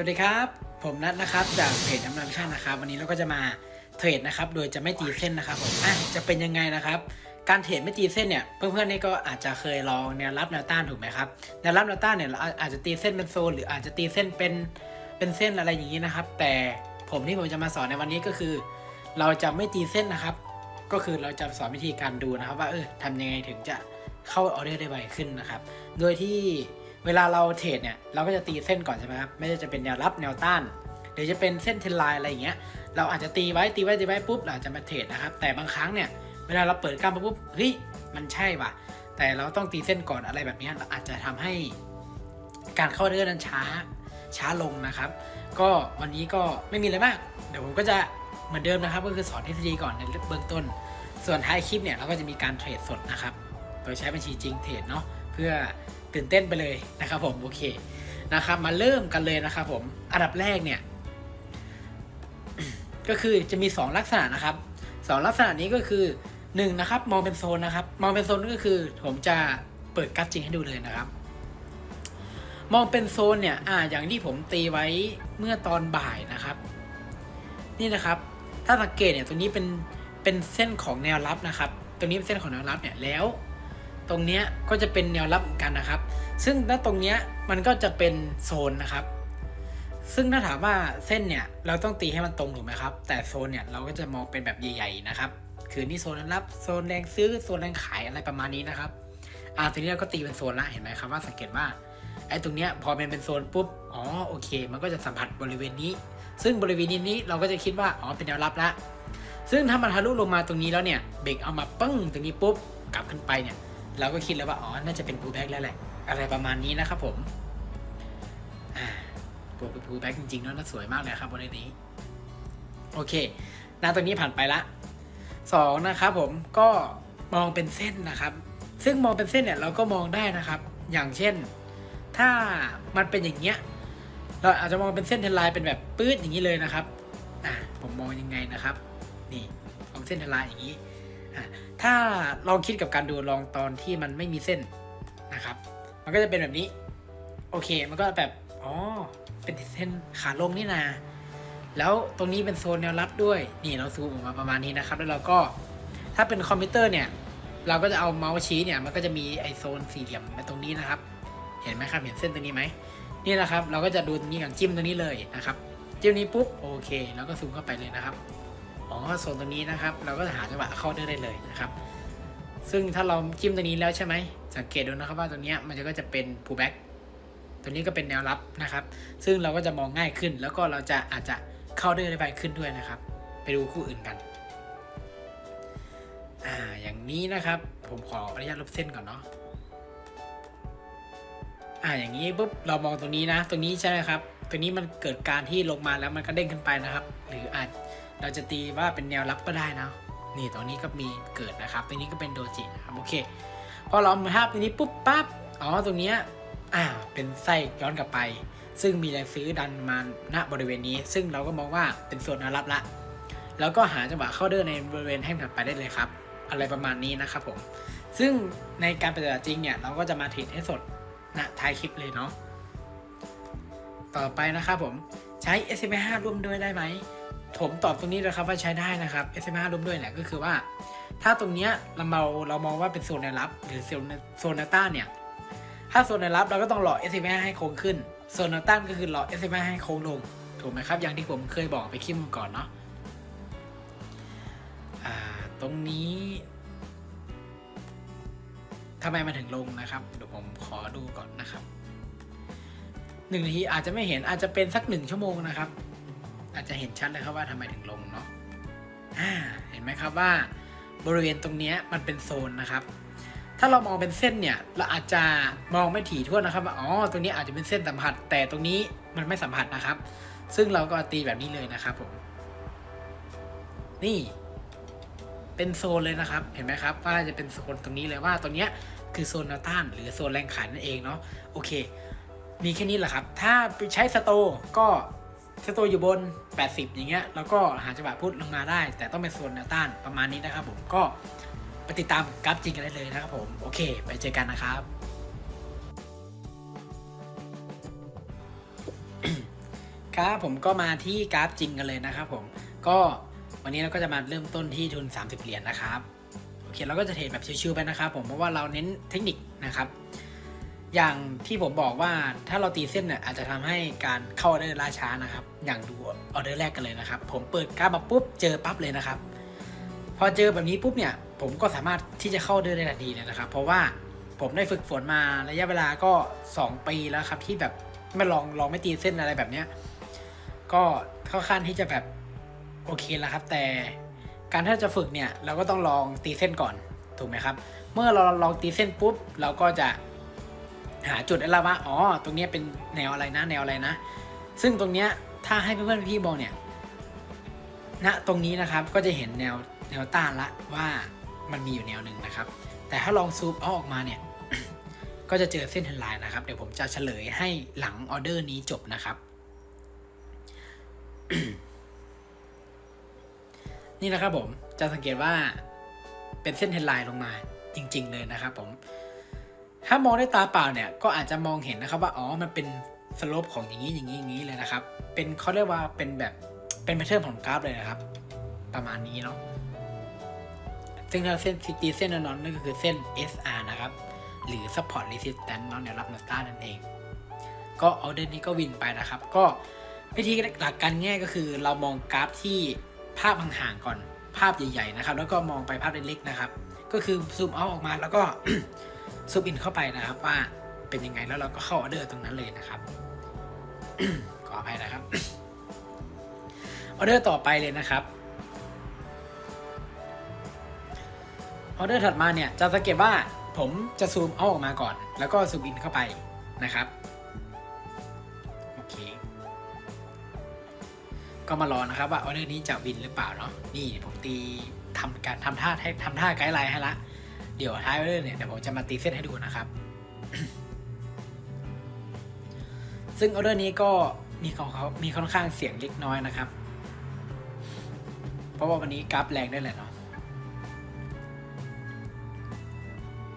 วัสดีครับ ผมนัทนะครับจากเพจน้ำนำชั่นนะครับ วันนี้เราก็จะมาเทรดนะครับ โดยจะไม่ตีเส้นนะครับผมอะจะเป็นยังไงนะครับ การเทรดไม่ตีเส้นเนี่ย เพื่อนๆนี่ก็อาจจะเคยลองแนวรับแนวต้านถูกไหมครับแนวรับแนวต้านเนี่ยเราอาจจะตีเส้นเป็นโซนหรืออาจจะตีเส้นเป็นเป็นเส้นอะไรอย่างนี้นะครับ แต่ผมที่ผมจะมาสอนในวันนี้ก็คือ เราจะไม่ตีเส้นนะครับ ก็คือเราจะสอนวิธีการดูนะครับ ว่าเออทำยังไงถึงจะเข้าออเดอร์ได้ไวขึ้นนะครับ โดยที่ เวลาเราเทรดเนี่ยเราก็จะตีเส้นก่อนใช่ไหมครับไม่ว่าจะเป็นแนวรับแนวต้านหรือจะเป็นเส้นเทรนไลน์อะไรอย่างเงี้ยเราอาจจะตีไว้ตีไว้ตีไว้ปุ๊บเราจะมาเทรดนะครับแต่บางครั้งเนี่ยเวลาเราเปิดกล้ามปุ๊บเฮ้ยมันใช่ว่ะ แต่เราต้องตีเส้นก่อนอะไรแบบนี้เราอาจจะทำให้การเข้าออเดอร์นั้นช้าช้าลงนะครับ ก็วันนี้ก็ไม่มีอะไรมาก เดี๋ยวผมก็จะเหมือนเดิมนะครับ ก็คือสอนทฤษฎีก่อนในเบื้องต้น ส่วนท้ายคลิปเนี่ยเราก็จะมีการเทรดสดนะครับ โดยใช้บัญชีจริงเทรดเนาะเพื่อ ตื่นเต้นไปเลยนะครับผมโอเคนะครับ มาเริ่มกันเลยนะครับผมอันดับแรกเนี่ย ก็คือจะมี 2 ลักษณะนะครับสองลักษณะนี้ก็คือ1นะครับมองเป็นโซนนะครับ มองเป็นโซนก็คือ ผมจะเปิดกราฟจริงให้ดูเลยนะครับ มองเป็นโซนเนี่ยอ่าอย่างที่ผมตีไว้เมื่อตอนบ่ายนะครับ นี่นะครับ ถ้าสังเกตเนี่ยตรงนี้เป็นเป็นเส้นของแนวรับนะครับตรงนี้เป็นเส้นของแนวรับเนี่ยแล้ว ตรงเนี้ยก็จะเป็นแนวรับเหมือนกันนะครับ ซึ่งถ้าตรงเนี้ยมันก็จะเป็นโซนนะครับ ซึ่งถ้าถามว่าเส้นเนี่ยเราต้องตีให้มันตรงถูกไหมครับ แต่โซนเนี่ยเราก็จะมองเป็นแบบใหญ่ๆนะครับ คือนี่โซนรับโซนแรงซื้อโซนแรงขายอะไรประมาณนี้นะครับอ่าทีนี้เราก็ตีเป็นโซนละเห็นไหมครับว่าสังเกตว่าไอ้ตรงเนี้ยพอมันเป็นโซนปุ๊บอ๋อโอเค มันก็จะสัมผัสบริเวณนี้ ซึ่งบริเวณนี้เราก็จะคิดว่าอ๋อเป็นแนวรับละซึ่งถ้ามันทะลุลงมาตรงนี้แล้วเนี่ยเบรกเอามาปึ้งตรงนี้ปุ๊บกลับขึ้นไปเนี่ย เราก็คิดแล้วว่า อ๋อ น่าจะเป็น pull back แล้วแหละ อะไรประมาณนี้นะครับผมอ่าตัวเป็น pull back จริงๆแล้วน่าสวยมากเลยครับบริเวณนี้ โอเค หน้าตรงนี้ผ่านไปละสองนะครับผม ก็มองเป็นเส้นนะครับ ซึ่งมองเป็นเส้นเนี่ยเราก็มองได้นะครับ อย่างเช่น ถ้ามันเป็นอย่างเงี้ย เราอาจจะมองเป็นเส้นเทนไลน์เป็นแบบปื๊ดอย่างนี้เลยนะครับ อ่าผมมองยังไงนะครับ นี่มองเส้นเทนไลน์อย่างนี้ ถ้าลองคิดกับการดูลองตอนที่มันไม่มีเส้นนะครับ มันก็จะเป็นแบบนี้ โอเค มันก็แบบอ๋อเป็นเส้นขาลงนี่นาแล้วตรงนี้เป็นโซนแนวรับด้วย นี่เราซูมออกมาประมาณนี้นะครับ แล้วเราก็ถ้าเป็นคอมพิวเตอร์เนี่ย เราก็จะเอาเมาส์ชี้เนี่ย มันก็จะมีไอโซนสี่เหลี่ยมตรงนี้นะครับ เห็นไหมครับ เห็นเส้นตรงนี้ไหม นี่นะครับ เราก็จะดูตรงนี้อย่างจิ้มตรงนี้เลยนะครับ จิ้มนี้ปุ๊บ โอเค แล้วก็ซูมเข้าไปเลยนะครับ อ๋อโซนตรงนี้นะครับ เราก็จะหาจังหวะเข้าได้เลยนะครับ ซึ่งถ้าเราจิ้มตรงนี้แล้วใช่ไหมสังเกตดูนะครับว่าตรงนี้มันจะก็จะเป็น pullback ตัวนี้ก็เป็นแนวรับนะครับ ซึ่งเราก็จะมองง่ายขึ้น แล้วก็เราจะอาจจะเข้าได้ไวขึ้นด้วยนะครับ ไปดูคู่อื่นกันอ่าอย่างนี้นะครับผมขออนุญาตลบเส้นก่อนเนาะอ่าอย่างนี้ปุ๊บเรามองตรงนี้นะ ตรงนี้ใช่ไหมครับ ตรงนี้มันเกิดการที่ลงมาแล้วมันก็เด้งขึ้นไปนะครับ หรืออาจ เราจะตีว่าเป็นแนวรับก็ได้นะ นี่ตรงนี้ก็มีเกิดนะครับ ตรงนี้ก็เป็นโดจินะครับ โอเค พอเรามาภาพตรงนี้ปุ๊บปั๊บ อ๋อ ตรงเนี้ย อ่า เป็นไส้ย้อนกลับไป ซึ่งมีแรงซื้อดันมาณบริเวณนี้ ซึ่งเราก็มองว่าเป็นส่วนแนวรับละ แล้วก็หาจังหวะเข้าเดินในบริเวณแท่งถัดไปได้เลยครับ อะไรประมาณนี้นะครับผม ซึ่งในการปฏิบัติจริงเนี่ย เราก็จะมาเทรดให้สดณท้ายคลิปเลยเนาะ ต่อไปนะครับผม ใช้ s m 5ร่วมด้วยได้ไหม ผมตอบตรงนี้เลยครับว่าใช้ได้นะครับ s m 5ร่วมด้วยเนี่ยก็คือว่า ถ้าตรงเนี้ยเราเราเรามองว่าเป็นโซนแนวรับ หรือโซนโซนแนวต้านเนี่ย ถ้าโซนแนวรับเราก็ต้องรอ s m 5ให้โค้งขึ้นโซนแนวต้านก็คือรอ s m 5ให้โค้งลง ถูกไหมครับ อย่างที่ผมเคยบอกไปคลิปก่อนเนาะตรงนี้ทำไมมาถึงลงนะครับเดี๋ยวผมขอดูก่อนนะครับหนึ่งนาทีอาจจะไม่เห็นอาจจะเป็นสักหนึ่งชั่วโมงนะครับ อาจจะเห็นชัดเลยครับว่าทำไมถึงลงเนาะเห็นไหมครับว่าบริเวณตรงนี้มันเป็นโซนนะครับ ถ้าเรามองเป็นเส้นเนี่ยเราอาจจะมองไม่ถี่ถ้วนนะครับว่าอ๋อตรงนี้อาจจะเป็นเส้นสัมผัส แต่ตรงนี้มันไม่สัมผัสนะครับ ซึ่งเราก็ตีแบบนี้เลยนะครับผมนี่เป็นโซนเลยนะครับ เห็นไหมครับ ว่าจะเป็นโซนตรงนี้เลยว่าตรงนี้คือโซนแนวต้าน หรือโซนแรงขายนั่นเองเนาะโอเค มีแค่นี้แหละครับ ถ้าไปใช้สโตก็ สโตร์อยู่บน 80 อย่างเงี้ยแล้วก็หาจังหวะพุทลงมาได้ แต่ต้องเป็นโซนแนวต้านประมาณนี้นะครับผมก็ไปติดตามกราฟจริงกันได้เลยนะครับผม โอเค ไปเจอกันนะครับกราฟผมก็มาที่กราฟจริงกันเลยนะครับผมก็วันนี้เราก็จะมาเริ่มต้นที่ทุน 30 เหรียญนะครับโอเคเราก็จะเทรดแบบชิวๆไปนะครับผมเพราะว่าเราเน้นเทคนิคนะครับ อย่างที่ผมบอกว่าถ้าเราตีเส้นเนี่ยอาจจะทำให้การเข้าออเดอร์ล่าช้านะครับ อย่างดูออเดอร์แรกกันเลยนะครับ ผมเปิดกราฟมาปุ๊บเจอปั๊บเลยนะครับ พอเจอแบบนี้ปุ๊บเนี่ยผมก็สามารถที่จะเข้าออเดอร์ได้ทันทีเลยนะครับ เพราะว่าผมได้ฝึกฝนมาระยะเวลาก็ 2 ปีแล้วครับ ที่แบบไม่ลองลองไม่ตีเส้นอะไรแบบเนี้ยก็เข้าขั้นที่จะแบบโอเคแล้วครับ แต่การถ้าจะฝึกเนี่ยเราก็ต้องลองตีเส้นก่อนถูกไหมครับ เมื่อเราลองตีเส้นปุ๊บเราก็จะ หาจุดได้แล้วว่าอ๋อ ตรงนี้เป็นแนวอะไรนะ แนวอะไรนะ ซึ่งตรงเนี้ยถ้าให้เพื่อนๆพี่มองเนี่ยณตรงนี้นะครับก็จะเห็นแนวแนวต้านละว่ามันมีอยู่แนวหนึ่งนะครับ แต่ถ้าลองซูมเอาออกมาเนี่ยก็จะเจอเส้นเทรนไลน์นะครับ เดี๋ยวผมจะเฉลยให้หลังออเดอร์นี้จบนะครับ นี่นะครับผมจะสังเกตว่าเป็นเส้นเทรนไลน์ลงมาจริง ๆ เลยนะครับผม ถ้ามองด้วยตาเปล่าเนี่ยก็อาจจะมองเห็นนะครับว่าอ๋อมันเป็นสโลปของอย่างนี้อย่างนี้อย่างนี้เลยนะครับ เป็นเขาเรียกว่าเป็นแบบเป็นแพทเทิร์นของกราฟเลยนะครับ ประมาณนี้เนาะซึ่งถ้าเส้นซิตีเส้นนอนนั่นก็คือเส้น SR นะครับ หรือ support resistance เนาะแนวรับแนวต้านนั่นเอง ก็ออเดอร์นี้ก็วินไปนะครับ ก็วิธีหลักการง่ายก็คือ เรามองกราฟที่ภาพห่างๆก่อนภาพใหญ่ ๆ นะครับ แล้วก็มองไปภาพเล็กๆนะครับ ก็คือซูมเอาออกมาแล้วก็ ซูมอินเข้าไปนะครับว่าเป็นยังไงแล้วเราก็เข้าออเดอร์ตรงนั้นเลยนะครับขออภัยนะครับออเดอร์ต่อไปเลยนะครับออเดอร์ถัดมาเนี่ยจะสังเกตว่าผมจะซูมเอาออกมาก่อน แล้วก็ซูมอินเข้าไปนะครับโอเคก็มารอนะครับว่าออเดอร์นี้จะวินหรือเปล่าเนาะนี่ผมตีทำการทำท่าให้ทำท่าไกด์ไลน์ให้ละ เดี๋ยวท้ายออเดอร์เนี่ยเดี๋ยวผมจะมาตีเส้นให้ดูนะครับ ซึ่งออเดอร์นี้ก็มีของเขามีค่อนข้างเสียงเล็กน้อยนะครับ เพราะว่าวันนี้กราฟแรงด้วยแหละเนาะ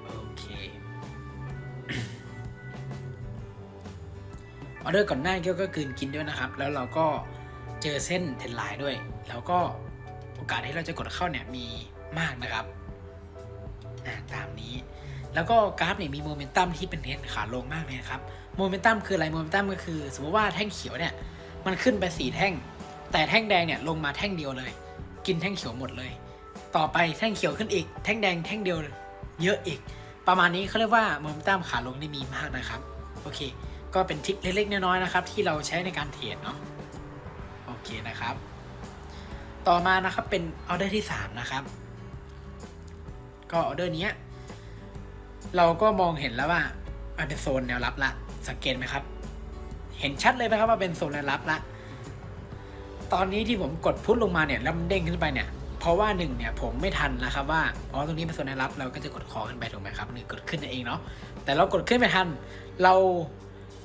โอเคออเดอร์ก่อนหน้าก็คืนกินด้วยนะครับ แล้วเราก็เจอเส้นเทรนไลน์ด้วย แล้วก็โอกาสที่เราจะกดเข้าเนี่ยมีมากนะครับ ตามนี้ แล้วก็กราฟเนี่ยมีโมเมนตัมที่เป็นเทรนขาลงมากเลยนะครับ โมเมนตัมคืออะไร โมเมนตัมก็คือ สมมติว่าแท่งเขียวเนี่ย มันขึ้นไปสีแท่ง แต่แท่งแดงเนี่ยลงมาแท่งเดียวเลย กินแท่งเขียวหมดเลย ต่อไปแท่งเขียวขึ้นอีก แท่งแดงแท่งเดียวเยอะอีก ประมาณนี้เขาเรียกว่าโมเมนตัมขาลงนี่มีมากนะครับ โอเค ก็เป็นทิคเล็กๆน้อยๆนะครับ ที่เราใช้ในการเทรดเนาะ โอเคนะครับ ต่อมานะครับเป็นออเดอร์ที่ 3 นะครับ ก็ออเดอร์นี้เราก็มองเห็นแล้วว่ามันเป็นโซนแนวรับละสังเกตไหมครับ เห็นชัดเลยไหมครับว่าเป็นโซนแนวรับละตอนนี้ที่ผมกดพุทลงมาเนี่ยแล้วมันเด้งขึ้นไปเนี่ยเพราะว่าหนึ่งเนี่ยผมไม่ทันนะครับว่าอ๋อตรงนี้เป็นโซนแนวรับเราก็จะกดคอขึ้นไปถูกไหมครับหนึ่งกดขึ้นเองเนาะแต่เรากดขึ้นไม่ทัน เรา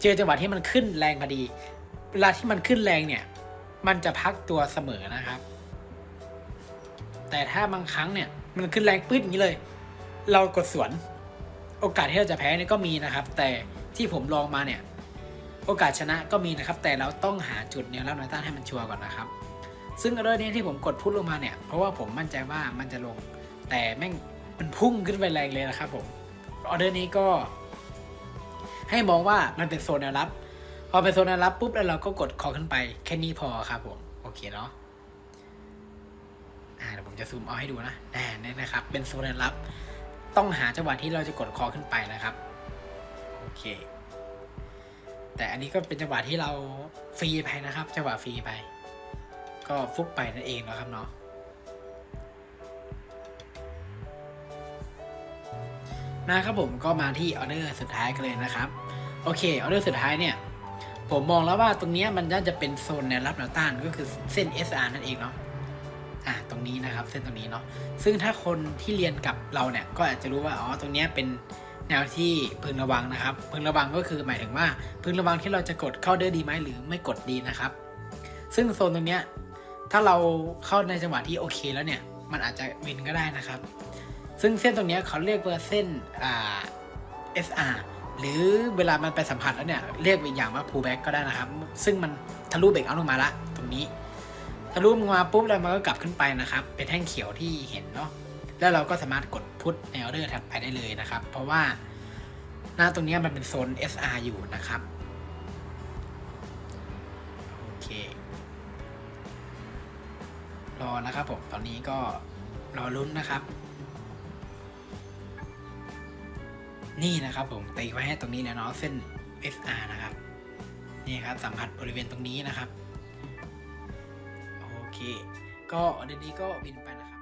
เจอจังหวะที่มันขึ้นแรงพอดี เวลาที่มันขึ้นแรงเนี่ย มันจะพักตัวเสมอนะครับ แต่ถ้าบางครั้งเนี่ย มันขึ้นแรงปื๊ดอย่างนี้เลย เรากดสวน โอกาสที่เราจะแพ้เนี่ยก็มีนะครับ แต่ที่ผมลองมาเนี่ย โอกาสชนะก็มีนะครับ แต่เราต้องหาจุดแนวรับแนวต้านให้มันชัวร์ก่อนนะครับ ซึ่งออเดอร์นี้ที่ผมกดพุทลงมาเนี่ย เพราะว่าผมมั่นใจว่ามันจะลง แต่แม่งมันพุ่งขึ้นไปแรงเลยนะครับผม ออเดอร์นี้ก็ ให้มองว่ามันเป็นโซนแนวรับ พอเป็นโซนแนวรับปุ๊บแล้วเราก็กดคอขึ้นไปแค่นี้พอครับผม โอเคเนาะ เดี๋ยวผมจะซูมเอาให้ดูนะแน่นี่นะครับ เป็นโซนแนวรับ ต้องหาจังหวะที่เราจะกดคอขึ้นไปนะครับ โอเค แต่อันนี้ก็เป็นจังหวะที่เราฟรีไปนะครับ จังหวะฟรีไป ก็ฟุกไปนั่นเองนะครับเนาะ นะครับผมก็มาที่ออเดอร์สุดท้ายกันเลยนะครับ โอเค ออเดอร์สุดท้ายเนี่ยผมมองแล้วว่าตรงนี้มันน่าจะเป็นโซนแนวรับแนวต้านก็คือเส้น SR นั่นเองเนาะ อ่าตรงนี้นะครับ เส้นตรงนี้เนาะซึ่งถ้าคนที่เรียนกับเราเนี่ยก็อาจจะรู้ว่าอ๋อตรงนี้เป็นแนวที่พึงระวังนะครับ พึงระวังก็คือหมายถึงว่าพึงระวังที่เราจะกดเข้าเดอร์ดีไหมหรือไม่กดดีนะครับ ซึ่งโซนตรงเนี้ยถ้าเราเข้าในจังหวะที่โอเคแล้วเนี่ยมันอาจจะวินก็ได้นะครับ ซึ่งเส้นตรงเนี้ยเขาเรียกว่าเส้นอ่า SR หรือเวลามันไปสัมผัสแล้วเนี่ยเรียกอีกอย่างว่า pullback ก็ได้นะครับ ซึ่งมันทะลุเบรกเอาลงมาละตรงนี้ ทะลุลงมาปุ๊บแล้วมันก็กลับขึ้นไปนะครับ เป็นแท่งเขียวที่เห็นเนาะแล้วเราก็สามารถกดพุทในออเดอร์ถัดไปได้เลยนะครับ เพราะว่าหน้าตรงนี้มันเป็นโซน SR อยู่นะครับโอเครอนะครับผมตอนนี้ก็รอลุ้นนะครับ นี่นะครับผมตีไว้ให้ตรงนี้แล้วเนาะเส้น SR นะครับนี่ครับสัมผัสบริเวณตรงนี้นะครับ เค ก็เดือนนี้ก็บินไปนะครับ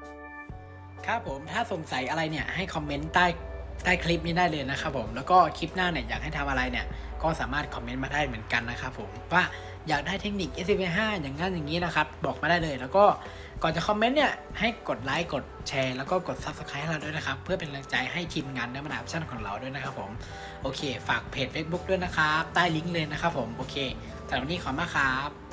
ครับผมถ้าสงสัยอะไรเนี่ยให้คอมเมนต์ใต้ใต้คลิปนี้ได้เลยนะครับผมแล้วก็คลิปหน้าเนี่ยอยากให้ทำอะไรเนี่ยก็สามารถคอมเมนต์มาได้เหมือนกันนะครับผมว่าอยากได้เทคนิค s อ5อย่างนั้นอย่างนี้นะครับ บอกมาได้เลย แล้วก็ก่อนจะคอมเมนต์เนี่ยให้กดไลค์กดแชร์แล้วก็กด Subscribe ให้เราด้วยนะครับ เพื่อเป็นกำลังใจให้ทีมงานเนื้อมนาชั่นของเราด้วยนะครับผมโอเค ฝากเพจ Facebook ด้วยนะครับ ใต้ลิงก์เลยนะครับผมโอเคสำหรับวันนี้ขอบมากครับ